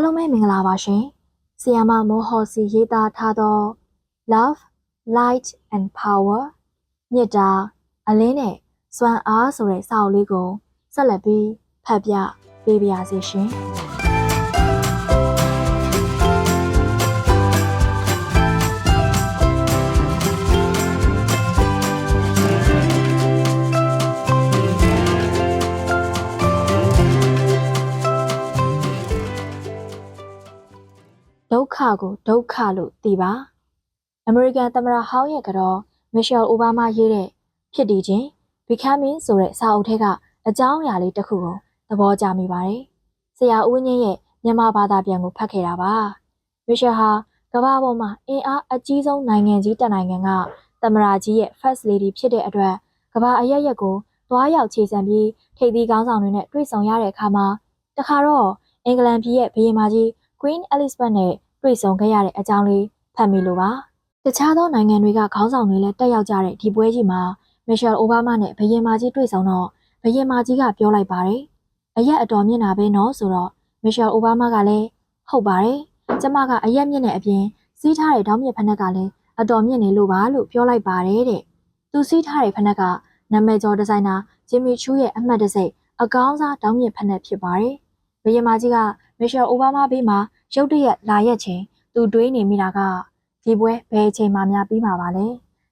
အားလုံးပဲမင်္ဂလာပါရှင်။ဆီယမမိုးဟော်စီရေးသားထားသော Love, Light and Power မြစ်တာအလင်းနဲ့စွမ်းအားဆိုတဲ့စာအုပ်လေးကိုဆက်လက်ပြီးဖတ်ပြပေးပါရစေရှင်။ က္ခကိုဒုက္ခလို့သိပါ။အမေရိကန်သမ္မတဟောင်းရဲ့ကတော့မီရှယ်အိုဘားမားရေးတဲ့ဖြစ်တည်ခြင်း Becoming ဆိုတဲ့စာအုပ်ထဲကအကြောင်းအရာလေးတစ်ခုကိုသဘောကျမိပါတယ်။ဆရာဦးငင်းရဲ့မြန်မာဘာသာပြန်ကိုဖတ်ခဲ့တာပါ။မီရှယ်ဟာကမ္ဘာပေါ်မှာအင်အားအကြီးဆုံးနိုင်ငံကြီးတစ်နိုင်ငံကသမ္မတကြီးရဲ့ First Lady ဖြစ်တဲ့အတွက်ကမ္ဘာအရက်ရက်ကိုသွားရောက်ခြေဆံပြီးထိပ်သီးခေါင်းဆောင်တွေနဲ့တွေ့ဆုံရတဲ့အခါမှာတခါတော့အင်္ဂလန်ပြည်ရဲ့ဘုရင်မကြီး Queen Elizabeth နဲ့ တွေ့ဆုံခဲ့ရတဲ့အကြောင်းလေးဖတ်မိလို့ပါ။တခြားသောနိုင်ငံတွေကခေါင်းဆောင်တွေလည်းတက်ရောက်ကြတဲ့ဒီပွဲကြီးမှာမီရှယ်အိုဘားမားနဲ့ဘုရင်မကြီးတွေ့ဆုံတော့ဘုရင်မကြီးကပြောလိုက်ပါတယ်။အရက်အတော်မြင့်တာပဲနော်ဆိုတော့မီရှယ်အိုဘားမားကလည်းဟုတ်ပါတယ်။ကျမကအရက်မြင့်တဲ့အပြင်စီးထားတဲ့တောင်းမြင့်ဖက်နှက်ကလည်းအတော်မြင့်နေလို့ပါလို့ပြောလိုက်ပါတယ်တဲ့။သူစီးထားတဲ့ဖက်နှက်ကနာမည်ကျော်ဒီဇိုင်နာဂျင်မီချူးရဲ့အမှတ်တစိတ်အကောင်းစားတောင်းမြင့်ဖက်နှက်ဖြစ်ပါတယ်။ဘုရင်မကြီးကမီရှယ်အိုဘားမားဘေးမှာ ရုတ်တရက်လာရက်ချင်းသူတွေးနေမိတာကဒီပွဲဘယ်အချိန်မှများပြီးမှာပါလဲ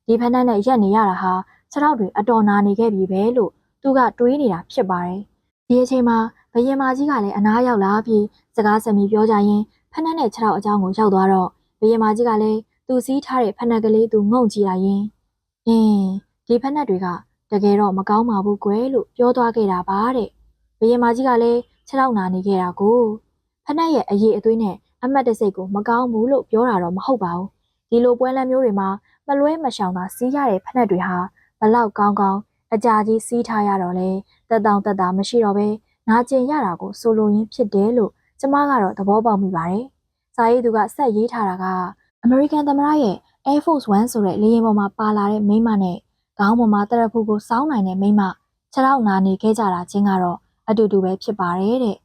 ဒီဖက်နှက်နဲ့ရက်နေရတာဟာခြေထောက်တွေအတော်နာနေခဲ့ပြီပဲလို့သူကတွေးနေတာဖြစ်ပါတယ်ဒီအချိန်မှာဘယင်မကြီးကလည်းအနားရောက်လာပြီးစကားစမီပြောကြရင်ဖက်နှက်နဲ့ခြေထောက်အကြောင်းကိုရောက်သွားတော့ဘယင်မကြီးကလည်းသူစည်းထားတဲ့ဖက်နှက်ကလေးသူငုံကြည့်လိုက်ရင်အင်းဒီဖက်နှက်တွေကတကယ်တော့မကောင်းပါဘူးကွယ်လို့ပြောသွားခဲ့တာပါတဲ့ဘယင်မကြီးကလည်းခြေထောက်နာနေခဲ့တာကို ဖက်နှက်ရဲ့အရေးအသွေးနဲ့အမတ်တစိတ်ကိုမကောင်းဘူးလို့ပြောတာတော့မဟုတ်ပါဘူးဒီလိုပွဲလမ်းမျိုးတွေမှာမလွဲမရှောင်သာစီးရတဲ့ဖက်နှက်တွေဟာဘလောက်ကောင်းကောင်းအကြာကြီးစီးထားရတော့လဲတက်တောင်တက်တာမရှိတော့ပဲနာကျင်ရတာကိုဆိုလိုရင်းဖြစ်တယ်လို့ကျမကတော့သဘောပေါက်မိပါတယ်စာရေးသူကဆက်ရေးထားတာကအမေရိကန်သမ္မတရဲ့ Air Force One ဆိုတဲ့လေယာဉ်ပေါ်မှာပါလာတဲ့မိမနဲ့ခေါင်းပေါ်မှာတရဖူကိုစောင်းနိုင်တဲ့မိမခြေထောက်နာနေခဲ့ကြတာချင်းကတော့အတူတူပဲဖြစ်ပါတယ်တဲ့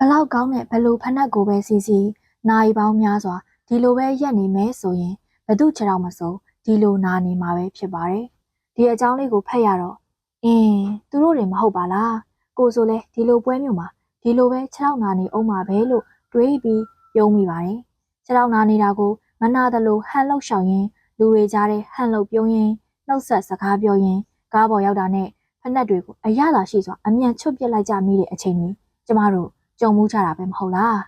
ဘလောက်ကောင်းတဲ့ဘလူဖက်နှက်ကိုပဲစီစီနိုင်ပေါင်းများစွာဒီလိုပဲရက်နေမဲဆိုရင်ဘသူခြေထောက်မစုံဒီလိုနာနေမှာပဲဖြစ်ပါတယ်ဒီအကြောင်းလေးကိုဖတ်ရတော့အင်းသူတို့တွေမဟုတ်ပါလားကိုဆိုလဲဒီလိုပွဲမျိုးမှာဒီလိုပဲခြေထောက်နာနေအောင်ပါပဲလို့တွေးပြီးပြုံးမိပါတယ်ခြေထောက်နာနေတာကိုမနာသလိုဟန်လောက်ရှောင်ရင်လူတွေကြားတဲ့ဟန်လောက်ပြုံးရင်နှုတ်ဆက်စကားပြောရင်ကားပေါ်ရောက်တာနဲ့ဖက်နှက်တွေကိုအရသာရှိစွာအမြန်ချွတ်ပစ်လိုက်ကြမိတဲ့အချိန်တွေကျမတို့ ကြုံမှုကြတာပဲမဟုတ်လား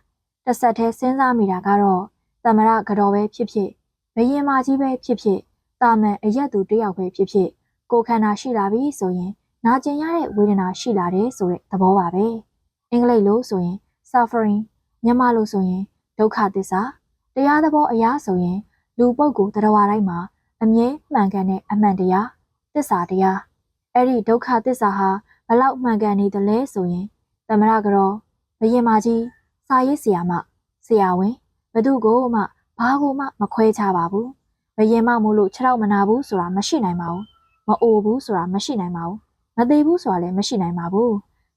တစ်ဆက်တည်းစဉ်းစားမိတာကတော့သမရကတော့ပဲဖြစ်ဖြစ်ဘယင်မာကြီးပဲဖြစ်ဖြစ်တာမန်အရက်သူတယောက်ပဲဖြစ်ဖြစ်ကိုခန္ဓာရှိလာပြီဆိုရင်နာကျင်ရတဲ့ဝေဒနာရှိလာတယ်ဆိုတဲ့သဘောပါပဲအင်္ဂလိပ်လိုဆိုရင် suffering မြန်မာလိုဆိုရင်ဒုက္ခသစ္စာတရားသဘောအရာဆိုရင် လူပုဂ္ဂိုလ်တရားတိုင်းမှာအမြဲမှန်ကန်တဲ့အမှန်တရားသစ္စာတရားအဲ့ဒီဒုက္ခသစ္စာဟာဘလောက်မှန်ကန်နေသလဲဆိုရင်သမရကတော့ ဘယင်မာကြီးစာရေးဆရာမဆရာဝန်ဘသူကိုမှဘာကိုမှမခွဲခြားပါဘူးဘယင်မမို့လို့ခြေထောက်မနာဘူးဆိုတာမရှိနိုင်ပါဘူးမအိုဘူးဆိုတာမရှိနိုင်ပါဘူးမသေးဘူးဆိုတာလည်းမရှိနိုင်ပါဘူး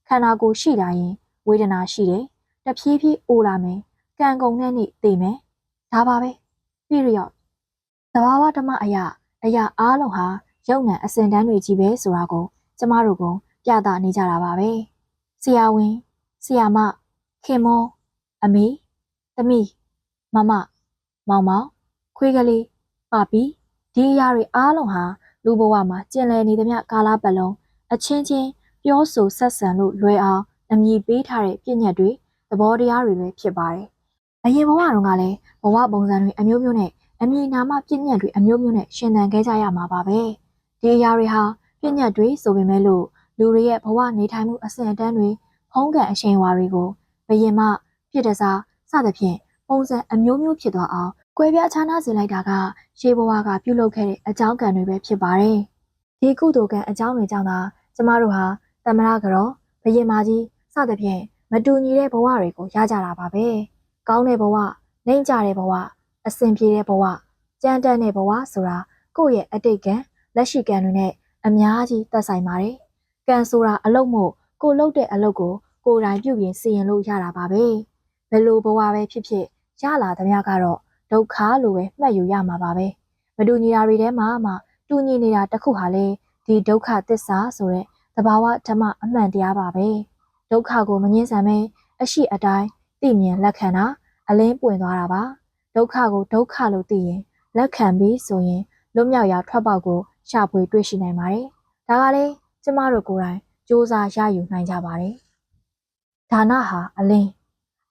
ခန္ဓာကိုယ်ရှိလာရင်ဝေဒနာရှိတယ်တဖြည်းဖြည်းအိုလာမယ်ကံကုန်တဲ့နေ့သိမယ်ဒါပါပဲ period သဘာဝဓမ္မအရာအရာအားလုံးဟာရုပ်နံအစဉ်တန်းတွေကြီးပဲဆိုတာကိုကျမတို့ကပြသနေကြတာပါပဲဆရာဝန် ဆရာမခင်မောအမေသမီးမမမောင်မောင်ခွေးကလေးပါပီဒီအရာတွေအားလုံးဟာလူဘဝမှာကျင်လည်နေသမျှကာလပတ်လုံးအချင်းချင်းပြောဆိုဆက်ဆံလို့လွယ်အောင်အမည်ပေးထားတဲ့ပြည့်ညတ်တွေသဘောတရားတွေပဲဖြစ်ပါတယ်။အရင်ဘဝတုန်းကလည်းဘဝပုံစံတွေအမျိုးမျိုးနဲ့အမည်နာမပြည့်ညတ်တွေအမျိုးမျိုးနဲ့ရှင်သန်ခဲ့ကြရမှာပါပဲ။ဒီအရာတွေဟာပြည့်ညတ်တွေဆိုပေမဲ့လို့လူတွေရဲ့ဘဝနေထိုင်မှုအဆင့်အတန်းတွေ ဖုံးကန်အရှိန်အဝါတွေကိုဘယင်မပြည့်တစားစသဖြင့်ပုံစံအမျိုးမျိုးဖြစ်သွားအောင်ကွဲပြားခြားနားစေလိုက်တာကရှေးဘဝကပြုလုပ်ခဲ့တဲ့အကြောင်းကံတွေပဲဖြစ်ပါတယ်။ဒီကုသိုလ်ကံအကြောင်းတွေကြောင့်သာကျမတို့ဟာတမရကြောဘယင်မာကြီးစသဖြင့်မတူညီတဲ့ဘဝတွေကိုရကြတာပါပဲ။ကောင်းတဲ့ဘဝ၊နှိမ့်ကြတဲ့ဘဝ၊အဆင်ပြေတဲ့ဘဝ၊ကြမ်းတမ်းတဲ့ဘဝဆိုတာကိုယ့်ရဲ့အတိတ်ကံလက်ရှိကံတွေနဲ့အများကြီးသက်ဆိုင်ပါတယ်။ကံဆိုတာအလုတ်မို့ ကိုလှုပ်တဲ့အလုတ်ကိုကိုယ်တိုင်ပြုပြင်စီရင်လို့ရတာပါပဲ။ဘဘယ်လိုဘဝပဲဖြစ်ဖြစ်ရလာသမျှကတော့ဒုက္ခလို့ပဲမှတ်ယူရမှာပါပဲမတူညီတာတွေထဲမှာမှတူညီနေတာတစ်ခုဟာလေဒီဒုက္ခသစ္စာဆိုတဲ့သဘာဝဓမ္မအမှန်တရားပါပဲဒုက္ခကိုမငင်းဆန်ပဲအရှိအတိုင်းသိမြင်လက်ခံတာအလင်းပွင့်သွားတာပါဒုက္ခကိုဒုက္ခလို့သိရင်လက်ခံပြီးဆိုရင်လွတ်မြောက်ရာထွက်ပေါက်ကိုရှာဖွေတွေ့ရှိနိုင်ပါတယ်ဒါကလေကျမတို့ကိုယ်တိုင် စူးစမ်းရယူနိုင်ကြပါတယ်ဒါနဟာအလင်း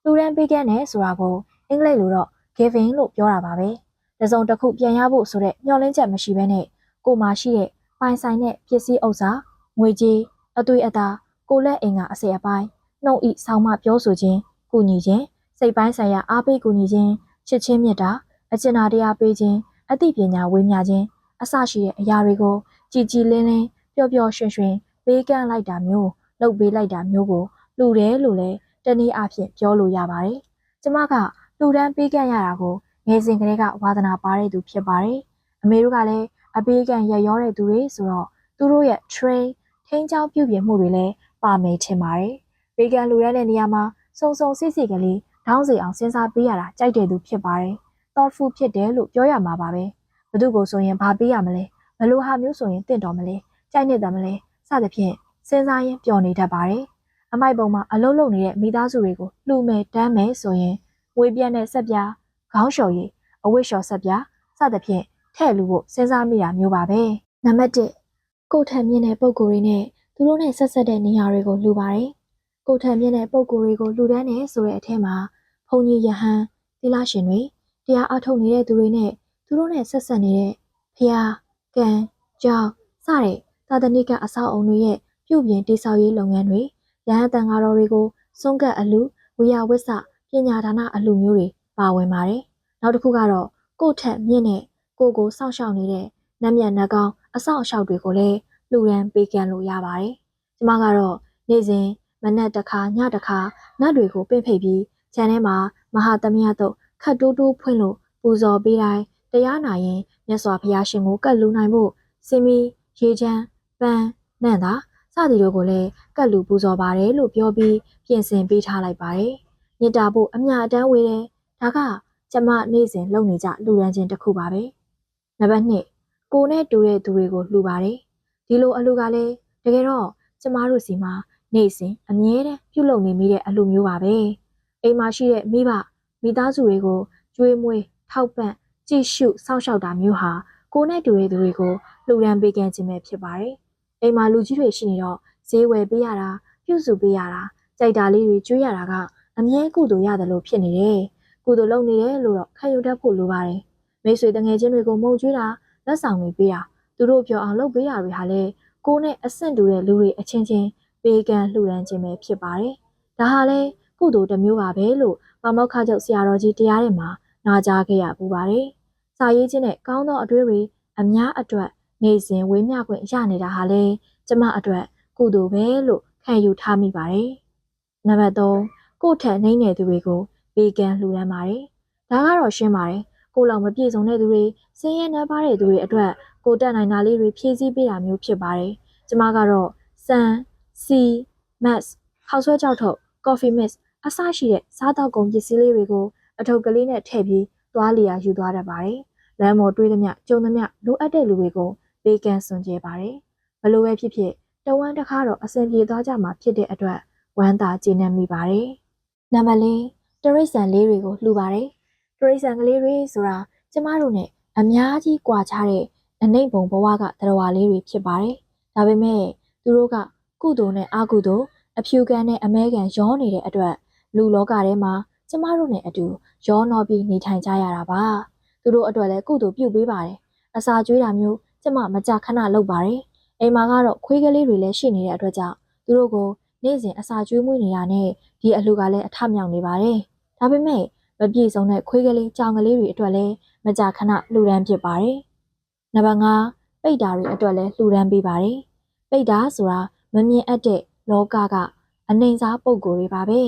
လူရန်ပေးခဲ့နဲ့ဆိုတာကိုအင်္ဂလိပ်လိုတော့ giving လို့ပြောတာပါပဲ။တစ်စုံတစ်ခုပြန်ရဖို့ဆိုတဲ့မျှော်လင့်ချက်မရှိဘဲနဲ့ကိုမှရှိတဲ့ပိုင်ဆိုင်တဲ့ပစ္စည်းဥစ္စာငွေကြေးအသွေးအသားကိုလက်အင်ကအစေအပိုင်းနှုတ်ဤဆောင်းမပြောဆိုခြင်းကုညီခြင်းစိတ်ပိုင်းဆိုင်ရာအားပေးကုညီခြင်းချစ်ချင်းမြတ်တာအကျဉ်းနာတရားပေးခြင်းအသိပညာဝေမျှခြင်းအစရှိတဲ့အရာတွေကိုကြည်ကြည်လင်းလင်းပျော်ပျော်ရွှင်ရွှင် ပေးကမ်းလိုက်တာမျိုးလုပ်ပေးလိုက်တာမျိုးကိုလူတယ်လို့လည်းတနည်းအားဖြင့်ပြောလို့ရပါတယ်။ကျမကလူတန်းပေးကမ်းရတာကိုငယ်စဉ်ကလေးကဝါသနာပါတဲ့သူဖြစ်ပါတယ်။အမေတို့ကလည်းအပေးကမ်းရရောတဲ့သူတွေဆိုတော့သူတို့ရဲ့ train ထိန်းချောင်းပြုပြင်မှုတွေလည်းပါမယ်ထင်ပါတယ်။ပေးကမ်းလူရတဲ့နေရာမှာစုံစုံစိစိကလေးထောင်းစီအောင်စဉ်းစားပေးရတာကြိုက်တဲ့သူဖြစ်ပါတယ်။ thoughtful ဖြစ်တယ်လို့ပြောရမှာပါပဲ။ဘသူကိုဆိုရင်ဘာပေးရမလဲ။ဘယ်လိုဟာမျိုးဆိုရင်တင့်တော်မလဲ။ကြိုက်နေတယ်မလဲ။စ သဖြင့်စဉ်းစားရင်းပျော်နေတတ်ပါတယ်။အမိုက်ပုံမှာအလုံးလုံးနေတဲ့မိသားစုတွေကိုလှူမယ်တမ်းမယ်ဆိုရင်ငွေပြတ်တဲ့ဆက်ပြားခေါင်းလျှော်ရည်အဝတ်လျှော်ဆက်ပြားစသဖြင့်ထဲ့လူဖို့စဉ်းစားမိတာမျိုးပါပဲနံပါတ်1ကိုယ်ထံမြင့်တဲ့ပုံကိုယ်တွေနဲ့သူတို့နဲ့ဆက်ဆက်တဲ့နေရာတွေကိုလှူပါတယ်ကိုယ်ထံမြင့်တဲ့ပုံကိုယ်တွေကိုလှူဒန်းနေဆိုတဲ့အထက်မှာဘုံကြီးယဟန်သီလရှင်တွေတရားအထုတ်နေတဲ့သူတွေနဲ့သူတို့နဲ့ဆက်ဆက်နေတဲ့ဖျားကံကြောင်းစတဲ့ သာသနိကအဆောက်အုံတွေရဲ့ပြုပြင်တိဆောက်ရေးလုပ်ငန်းတွေရဟန်းတန်ဃာတော်တွေကိုစွန့်ကပ်အလူဝိယဝိဆပညာဒါနအလူမျိုးတွေပါဝင်ပါတယ်။နောက်တစ်ခုကတော့ကိုယ့်ထက်မြင့်တဲ့ကိုကိုစောင့်ရှောက်နေတဲ့နတ်မြတ်နှကောင်အဆောင်အရှောက်တွေကိုလည်းလှူဒန်းပေးကမ်းလို့ရပါတယ်။ကျမကတော့နေ့စဉ်မနက်တစ်ခါညတစ်ခါနတ်တွေကိုပင့်ဖိတ်ပြီးခြံထဲမှာမဟာသမယတုတ်ခတ်တိုးတိုးဖွင့်လို့ပူဇော်ပေးတိုင်းတရားနာရင်မြတ်စွာဘုရားရှင်ကိုကတ်လူနိုင်ဖို့စင်မီရေချမ်း ပန်းနန့်တာစသည်တို့ကိုလည်းကတ်လူပူဇော်ပါတယ်လို့ပြောပြီးပြင်ဆင်ပေးထားလိုက်ပါတယ်။မြစ်တာဖို့အမြအတန်းဝေးတယ်။ဒါကကျမနေ့စဉ်လုပ်နေကြလူရန်ချင်းတစ်ခုပါပဲ။နံပါတ်2ကိုနဲ့တူတဲ့သူတွေကိုလှူပါတယ်။ဒီလိုအလှူကလည်းတကယ်တော့ကျမတို့စီမှာနေ့စဉ်အမြဲတမ်းပြုလုပ်နေမိတဲ့အလှူမျိုးပါပဲ။အိမ်မှာရှိတဲ့မိဘမိသားစုတွေကိုကျွေးမွေးထောက်ပံ့ကြည့်ရှုစောင့်ရှောက်တာမျိုးဟာကိုနဲ့တူတဲ့သူတွေကိုလှူဒန်းပေးကမ်းခြင်းပဲဖြစ်ပါတယ်။ အိမ်မှာလူကြီးတွေရှိနေတော့ဈေးဝယ်ပေးရတာပြုစုပေးရတာကြိုက်တာလေးတွေကျွေးရတာကအမြဲကုသိုလ်ရတယ်လို့ဖြစ်နေတယ်။ကုသိုလ်လုပ်နေတယ်လို့တော့ခံယူတတ်ဖို့လိုပါတယ်။မိတ်ဆွေတငယ်ချင်းတွေကိုမုံကျွေးတာလက်ဆောင်တွေပေးတာသူတို့ပြောအောင်လုပ်ပေးရတွေဟာလေကိုနဲ့အဆင့်တူတဲ့လူတွေအချင်းချင်းပေးကမ်းလှူဒန်းခြင်းပဲဖြစ်ပါတယ်။ဒါဟာလေကုသိုလ်တစ်မျိုးပါပဲလို့မမောက်ခချုပ်ဆရာတော်ကြီးတရားထဲမှာနာကြားခဲ့ရပူပါတယ်။စာရေးခြင်းနဲ့ကောင်းသောအတွေ့အတွေအများအတွက် နေစဉ်ဝေးမျှခွင့်ရနေတာဟာလေကျမအတွက်ကုသိုလ်ပဲလို့ခံယူထားမိပါတယ်။နံပါတ်3ကိုယ့်ထက်နှိမ့်တဲ့သူတွေကိုပေးကမ်းလှူဒန်းပါတယ်။ဒါကတော့ရှင်းပါတယ်။ကိုယ်လောက်မပြည့်စုံတဲ့သူတွေစင်းရဲနှမ်းပါတဲ့သူတွေအတွက်ကိုတက်နိုင်တာလေးတွေဖြည့်ဆည်းပေးတာမျိုးဖြစ်ပါတယ်။ကျမကတော့စံစီမတ်ဟောက်ဆွဲကြောက်ထုတ် coffee mix အစရှိတဲ့စားတောက်ကုန်ပစ္စည်းလေးတွေကိုအထုပ်ကလေးနဲ့ထည့်ပြီးသွားလျာယူသွားတတ်ပါတယ်။လမ်းပေါ်တွေးသမျှကြုံသမျှလိုအပ်တဲ့လူတွေကို ပေးကမ်းစွန့်ကြဲပါတယ်။ဘလို့ပဲဖြစ်ဖြစ်တဝမ်းတစ်ခါတော့အဆင်ပြေသွားကြမှာဖြစ်တဲ့အတွက်ဝမ်းသာကျေနပ်မိပါတယ်။နံပါတ်၄တရိတ်ဆန်လေးတွေကိုလှူပါတယ်။တရိတ်ဆန်ကလေးတွေဆိုတာကျမတို့နဲ့အများကြီးကွာခြားတဲ့အနိမ့်ပုံဘဝကတရားလေးတွေဖြစ်ပါတယ်။ဒါပေမဲ့သူတို့ကကုသိုလ်နဲ့အကုသိုလ်အဖြူကန်နဲ့အမဲကန်ရောနေတဲ့အတွက်လူလောကထဲမှာကျမတို့နဲ့အတူရောနှောပြီးနေထိုင်ကြရတာပါသူတို့အတွက်လည်းကုသိုလ်ပြုပေးပါတယ်အစာကျွေးတာမျိုး ကျမမကြခဏလုပ်ပါတယ်အိမ်မှာကတော့ခွေးကလေးတွေလည်းရှိနေတဲ့အတွက်ကြောင့်သူတို့ကိုနေ့စဉ်အစာကျွေးမွေးနေရတဲ့ဒီအလှကလည်းအထမြောက်နေပါတယ်ဒါပေမဲ့မပြည့်စုံတဲ့ခွေးကလေးကြောင်ကလေးတွေအတွက်လည်းမကြခဏလှူဒန်းဖြစ်ပါတယ်နံပါတ်5ပိတ်တာတွေအတွက်လည်းလှူဒန်းပေးပါတယ်ပိတ်တာဆိုတာမမြင်အပ်တဲ့လောကကအနှိမ်စားပုံကိုယ်တွေပါပဲ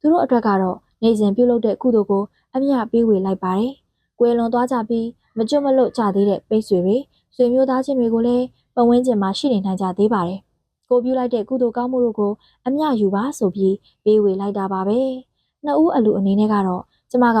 သူတို့အတွက်ကတော့နေစဉ်ပြုလုပ်တဲ့ကုသိုလ်ကိုအမြပေးဝေလိုက်ပါတယ်။ကွယ်လွန်သွားကြပြီးမကျွတ်မလွတ်ကြသေးတဲ့ပိတ်ဆွေတွေ ဆွေမျိုးသားချင်းတွေကိုလည်းပတ်ဝန်းကျင်မှာရှိနေနိုင်ကြသေးပါတယ်။ကိုပြုလိုက်တဲ့ကုသိုလ်ကောင်းမှုတို့ကိုအမြယူပါဆိုပြီးပေးဝေလိုက်တာပါပဲ။နှစ်ဦးအလူအနေနဲ့ကတော့ကျမက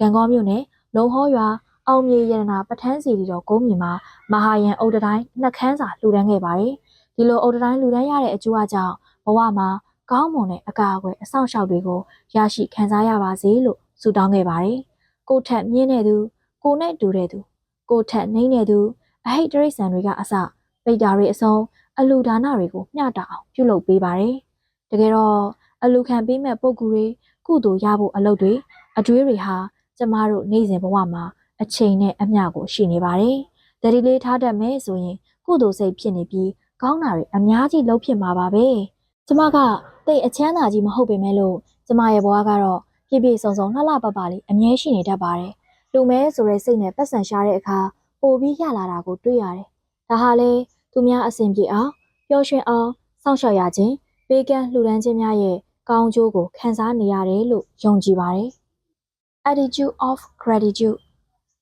ဂံကောမြို့နယ်လုံဟောရွာအောင်မြေရတနာပထန်းစီတီတော်ကုန်းမြေမှာမဟာယံအုတ်တတိုင်းနှစ်ခန်းစာလှူဒန်းခဲ့ပါတယ်။ဒီလိုအုတ်တတိုင်းလှူဒန်းရတဲ့အကျိုးအကြောင်းဘဝမှာကောင်းမွန်တဲ့အကာအကွယ်အဆောင်အရှောက်တွေကိုရရှိခံစားရပါစေလို့ဆုတောင်းခဲ့ပါတယ်။ကိုထက်မြင့်တဲ့သူကိုနဲ့တူတဲ့သူကိုထက်နှိမ့်တဲ့သူ အဟိတ်တရိษံတွေကအစပိတ်တာတွေအစုံအလူဒါနတွေကိုမျှတအောင်ပြုလုပ်ပေးပါတယ်။တကယ်တော့အလူခံပေးမဲ့ပုံကူတွေကုသိုလ်ရဖို့အလုပ်တွေအတွေးတွေဟာကျမတို့နေ့စဉ်ဘဝမှာအချိန်နဲ့အမျှကိုရှိနေပါတယ်။တတိလေးထားတတ်မယ်ဆိုရင်ကုသိုလ်စိတ်ဖြစ်နေပြီးကောင်းတာတွေအများကြီးလုပ်ဖြစ်မှာပါပဲ။ကျမကတိတ်အချမ်းသာကြီးမဟုတ်ပေမဲ့လို့ကျမရဲ့ဘဝကတော့ပြည့်ပြည့်စုံစုံလှလှပပလေးအမြဲရှိနေတတ်ပါတယ်။လူမဲဆိုတဲ့စိတ်နဲ့ပတ်စံရှားတဲ့အခါ ပိုပြီးရလာတာကိုတွေ့ရတယ်။ဒါဟာလေသူများအဆင်ပြေအောင်ပျော်ရွှင်အောင်စောင့်ရှောက်ရခြင်းပေးကမ်းလှူဒန်းခြင်းများရဲ့ကောင်းကျိုးကိုခံစားနေရတယ်လို့ယုံကြည်ပါတယ်။ attitude of gratitude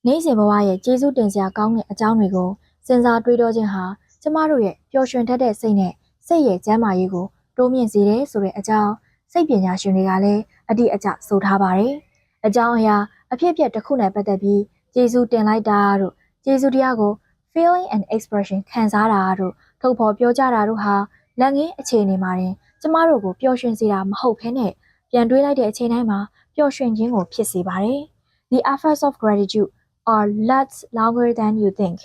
နေ့စဉ်ဘဝရဲ့ကျေးဇူးတင်စရာကောင်းတဲ့အကြောင်းတွေကိုစဉ်းစားတွေးတောခြင်းဟာကျမတို့ရဲ့ပျော်ရွှင်တတ်တဲ့စိတ်နဲ့စိတ်ရဲ့ကျန်းမာရေးကိုတိုးမြင့်စေတယ်ဆိုတဲ့အကြောင်းစိတ်ပညာရှင်တွေကလည်းအတိအကျဆိုထားပါတယ်။အကြောင်းအရာအဖြစ်အပျက်တစ်ခုနဲ့ပတ်သက်ပြီးကျေးဇူးတင်လိုက်တာတို့ ကျေးဇူးတရားကို feeling and expression ခံစားတာတို့ထုတ်ဖော်ပြောကြတာတို့ဟာလက်ငင်းအခြေအနေမှာတင်ကျမတို့ကိုပျော်ရွှင်စေတာမဟုတ်ဘဲနဲ့ပြန်တွေးလိုက်တဲ့အချိန်တိုင်းမှာပျော်ရွှင်ခြင်းကိုဖြစ်စေပါတယ်။ The efforts of gratitude are lasts longer than you think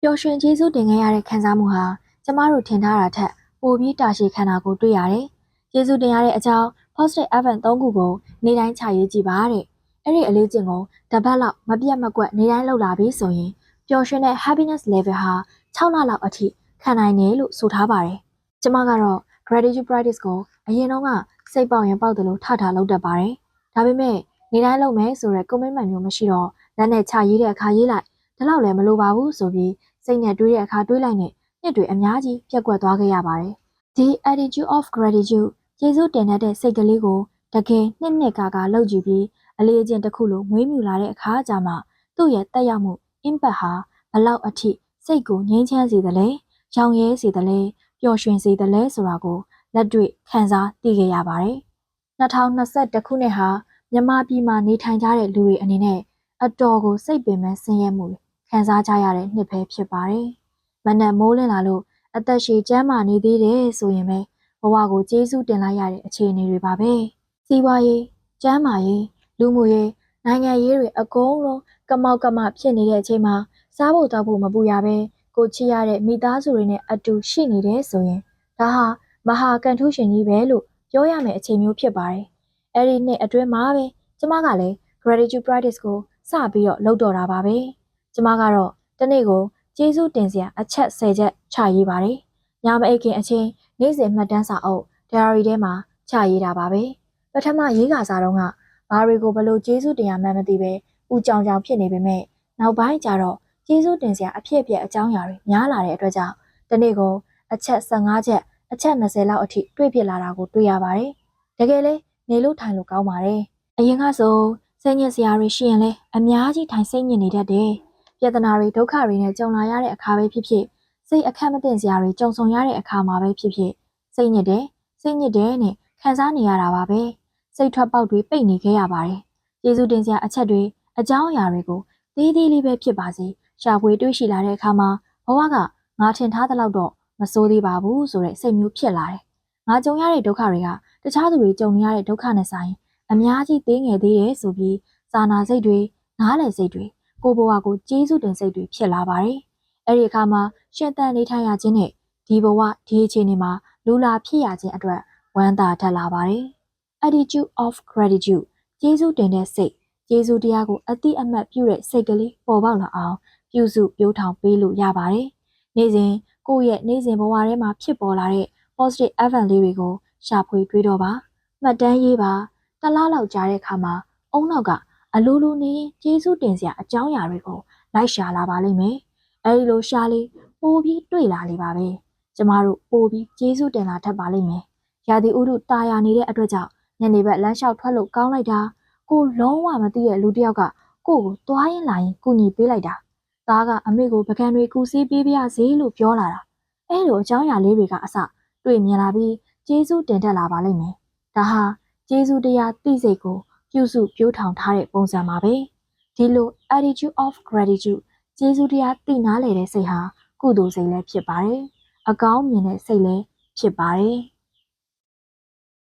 ပျော်ရွှင်ကျေးဇူးတင်ခဲ့ရတဲ့ခံစားမှုဟာကျမတို့ထင်ထားတာထက်ပိုပြီးတာရှည်ခံတာကိုတွေ့ရတယ်။ကျေးဇူးတင်ရတဲ့အကြောင်း positive event ၃ခုကိုနေ့တိုင်းခြာရေးကြည့်ပါတဲ့။ အဲ့ဒီအလေးကျင့်ကိုတပတ်လောက်မပြတ်မကွက်နေ့တိုင်းလုပ်လာပြီးဆိုရင်ပျော်ရွှင်တဲ့ happiness level ဟာ6လလောက်အထိခံနိုင်တယ်လို့ဆိုထားပါတယ်။ကျမကတော့ gratitude practice ကိုအရင်တော့ကစိတ်ပေါက်ရင်ပေါက်တယ်လို့ထထလုပ်တတ်ပါတယ်။ဒါပေမဲ့နေ့တိုင်းလုပ်မယ်ဆိုတဲ့ commitment မျိုးမရှိတော့လက်နဲ့ချရေးတဲ့အခါရေးလိုက်ဒါတော့လည်းမလိုပါဘူးဆိုပြီးစိတ်နဲ့တွေးတဲ့အခါတွေးလိုက်နဲ့နှစ်တွေအများကြီးပြက်ကွက်သွားခဲ့ရပါတယ်။ဒီ attitude of gratitude ကျေးဇူးတင်တတ်တဲ့စိတ်ကလေးကိုတကယ်နှစ်နှစ်ကာကာလုပ်ကြည့်ပြီး အလေးအကျင့်တစ်ခုလိုမွေးမြူလာတဲ့အခါကျမှသူ့ရဲ့တက်ရောက်မှု impact ဟာဘလောက်အထိစိတ်ကိုငြိမ်းချမ်းစေသလဲ၊ရောင်ရဲစေသလဲ၊ပျော်ရွှင်စေသလဲဆိုတာကိုလက်တွေ့ခံစားသိခဲ့ရပါတယ်။2021ခုနှစ်ဟာမြန်မာပြည်မှာနေထိုင်ကြတဲ့လူတွေအနေနဲ့အတော်ကိုစိတ်ပင်ပန်းဆင်းရဲမှုတွေခံစားကြရတဲ့နှစ်ပဲဖြစ်ပါတယ်။မနက်မိုးလင်းလာလို့အသက်ရှည်ကျန်းမာနေသေးတယ်ဆိုရင်ပဲဘဝကိုကျေးဇူးတင်လိုက်ရတဲ့အခြေအနေတွေပါပဲ။စီးပွားရေး၊ကျန်းမာရေး၊ လူမှုရေးနိုင်ငံရေးတွေအကုန်လုံးကမောက်ကမဖြစ်နေတဲ့အချိန်မှာစားဖို့တောက်ဖို့မပူရပဲကိုချစ်ရတဲ့မိသားစုတွေနဲ့အတူရှိနေတယ်ဆိုရင်ဒါဟာမဟာကန်ထူးရှင်ကြီးပဲလို့ပြောရမယ့်အချိန်မျိုးဖြစ်ပါတယ်။အဲ့ဒီနှစ်အတွင်းမှာပဲကျမကလည်း gratitude practice ကိုစပြီးတော့လုပ်တော့တာပါပဲ။ကျမကတော့တနေ့ကိုကျေးဇူးတင်စရာအချက်၁၀ချက်ချရေးပါတယ်။ညမအိတ်ခင်အချိန်နေ့စဉ်မှတ်တမ်းစာအုပ် diary ထဲမှာချရေးတာပါပဲ။ပထမရေးကစားတော့က ဘာတွေကိုဘလို့ကျေးဇူးတင်ရမှန်းမသိပဲဥကြောင်ကြောင်ဖြစ်နေပေမဲ့နောက်ပိုင်းကျတော့ကျေးဇူးတင်စရာအဖြစ်အပျက်အကြောင်းအရာတွေများလာတဲ့အတွက်ကြောင့်တနေ့ကိုအချက်15ချက်အချက်20လောက်အထိတွေ့ဖြစ်လာတာကိုတွေ့ရပါတယ်။တကယ်လဲနေလို့ထိုင်လို့ကောင်းပါတယ်။အရင်ကဆိုစိတ်ညစ်စရာတွေရှိရင်လဲအများကြီးထိုင်စိတ်ညစ်နေတတ်တယ်။ပြဿနာတွေဒုက္ခတွေနဲ့ကြုံလာရတဲ့အခါပဲဖြစ်ဖြစ်စိတ်အခက်မတင်စရာတွေကြုံဆုံရတဲ့အခါမှာပဲဖြစ်ဖြစ်စိတ်ညစ်တယ်စိတ်ညစ်တယ်နဲ့ခံစားနေရတာပါပဲ။ စိတ်ထွက်ပေါက်တွေပိတ်နေခဲ့ရပါတယ်။ကျေးဇူးတင်စရာအချက်တွေအကြောင်းအရာတွေကိုသေးသေးလေးပဲဖြစ်ပါစေရှာဖွေတွေ့ရှိလာတဲ့အခါမှာဘဝကငါထင်ထားသလောက်တော့မစိုးသေးပါဘူးဆိုတဲ့စိတ်မျိုးဖြစ်လာတယ်။ငါကြုံရတဲ့ဒုက္ခတွေကတခြားသူတွေကြုံနေရတဲ့ဒုက္ခနဲ့ဆိုင်အများကြီးသေးငယ်သေးတယ်ဆိုပြီးစာနာစိတ်တွေနားလည်စိတ်တွေကိုဘဝကိုကျေးဇူးတင်စိတ်တွေဖြစ်လာပါတယ်။အဲ့ဒီအခါမှာရှင်သန်နေထိုင်ရခြင်းနဲ့ဒီဘဝဒီအခြေအနေမှာလူလာဖြစ်ရခြင်းအတွက်ဝမ်းသာထက်လာပါတယ်။ attitude of gratitude ကျေးဇူးတင်တဲ့စိတ်ကျေးဇူးတရားကိုအတိအမှတ်ပြုတဲ့စိတ်ကလေးပေါ်ပေါက်လာအောင်ပြုစုပြောထောင်ပေးလို့ရပါတယ်။နေ့စဉ်ကိုယ့်ရဲ့နေ့စဉ်ဘဝထဲမှာဖြစ်ပေါ်လာတဲ့ positive event လေးတွေကိုရှာဖွေတွေးတော့ပါမှတ်တမ်းရေးပါတလားလောက်ကြားတဲ့အခါမှာအုံနောက်ကအလိုလိုနေရင်ကျေးဇူးတင်စရာအကြောင်းအရာတွေကိုလိုက်ရှာလာပါလိမ့်မယ်အဲဒီလိုရှာလေးပိုပြီးတွေ့လာလေပါပဲကျမတို့ပိုပြီးကျေးဇူးတင်လာတတ်ပါလိမ့်မယ်ရာသီဥတုတာယာနေတဲ့အတွက်ကြောင့် ညနေဘက်လမ်းလျှောက်ထွက်လို့ကောင်းလိုက်တာကိုလုံးဝမသိတဲ့လူတစ်ယောက်ကကိုကိုသွားရင်လာရင်ကူညီပေးလိုက်တာသားကအမေကိုပကံတွေကူစီးပေးပါရစေလို့ပြောလာတာအဲလိုအကြောင်းအရာလေးတွေကအစတွေ့မြင်လာပြီးကျေးဇူးတင်တတ်လာပါလိမ့်မယ်။ဒါဟာကျေးဇူးတရားသိစိတ်ကိုပြုစုပြောထောင်ထားတဲ့ပုံစံပါပဲဒီလို attitude of gratitude ကျေးဇူးတရားသိနာလေတဲ့စိတ်ဟာကုသိုလ်စိတ်လည်းဖြစ်ပါတယ်အကောင်းမြင်တဲ့စိတ်လည်းဖြစ်ပါတယ်